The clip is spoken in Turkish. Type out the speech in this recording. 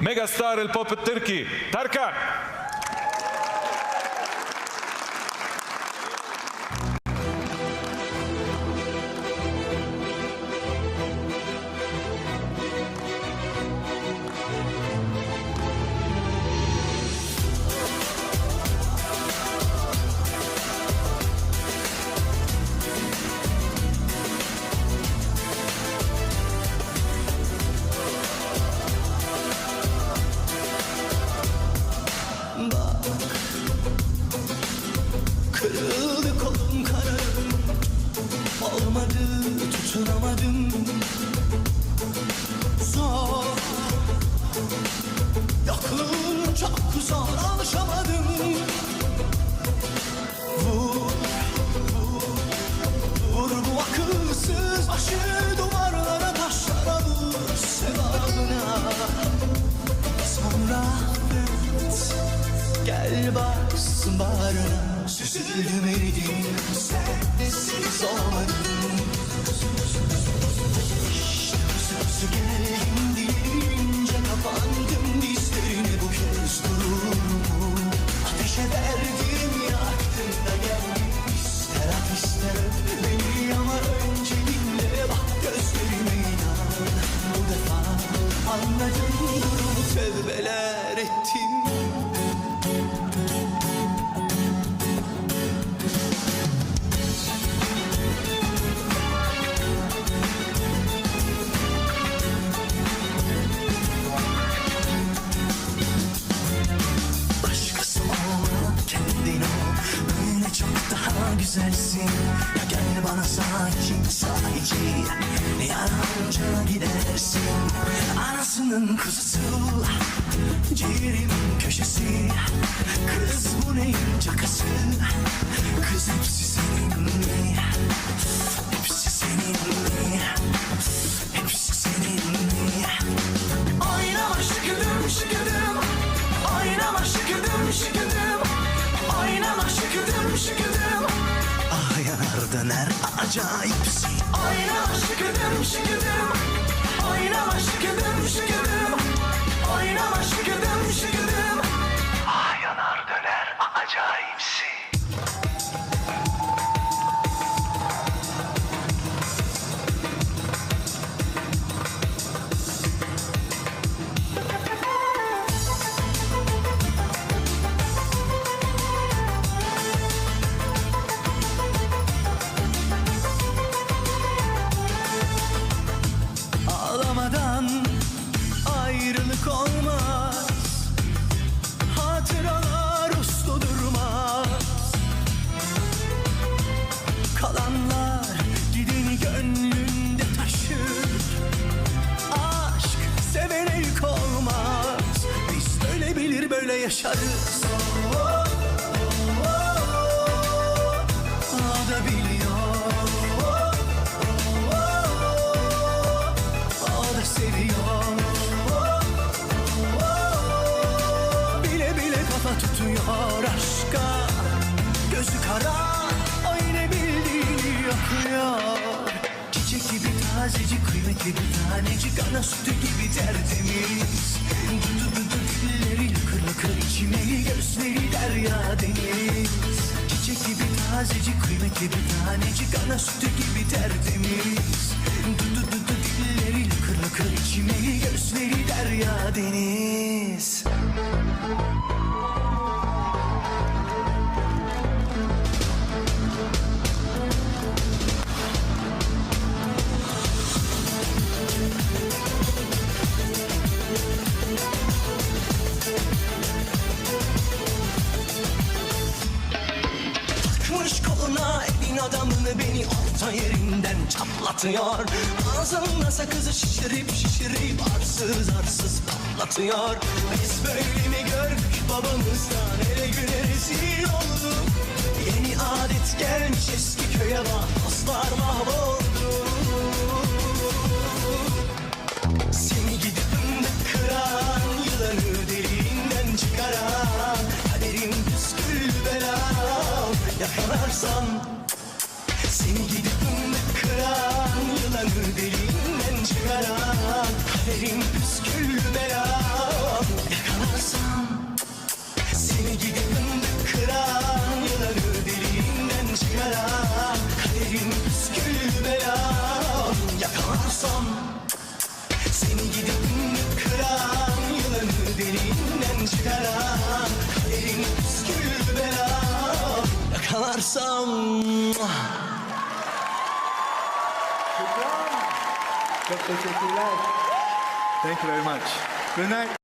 ميجا ستار البوب التركي تركان duvarlara taşlara vur sevabına. Sonra Gel baksın bağrına. Süzüldüm eridim Sensiz olmadım bana sakin sahici Yarınca gidersin. Anasının kuzusu Ciğerimin köşesi. Kız bu neyin cakası Kız hepsi senin mi? Hepsi senin mi? Acayipsin Oynama şıkıdım şıkıdım Oynama şıkıdım şıkıdım Oynama şıkıdım şıkıdım Ah yanar döner acayipsin böyle yaşarız. O da biliyor. O da seviyor. Bile bile kafa tutuyor aşka. Gözü kara o yine bildiğini yapıyor. Çiçek gibi tazecik kıymetli bir tanecik. Ana sütü gibi tertemiz. Dudu dudu lıkır içimeli Gözleri derya deniz. Çiçek gibi tazecik kıymetli bir tanecik Ana sütü gibi tertemiz. Dudu dudu dilleri lıkır lıkır içimeli Gözleri derya deniz Koluna elin adamını beni orta yerinden çatlatıyor. Ağzında sakızı şişirip şişirip arsız arsız patlatıyor. Biz böyle mi gördük babamızdan ele güne rezil olduk Yeni adet gelmiş eski köye bak. Dostlar mahvoldu belam Yakalarsam Seni gidip Yakalarsam Çok teşekkürler. Thank you very much. Good night.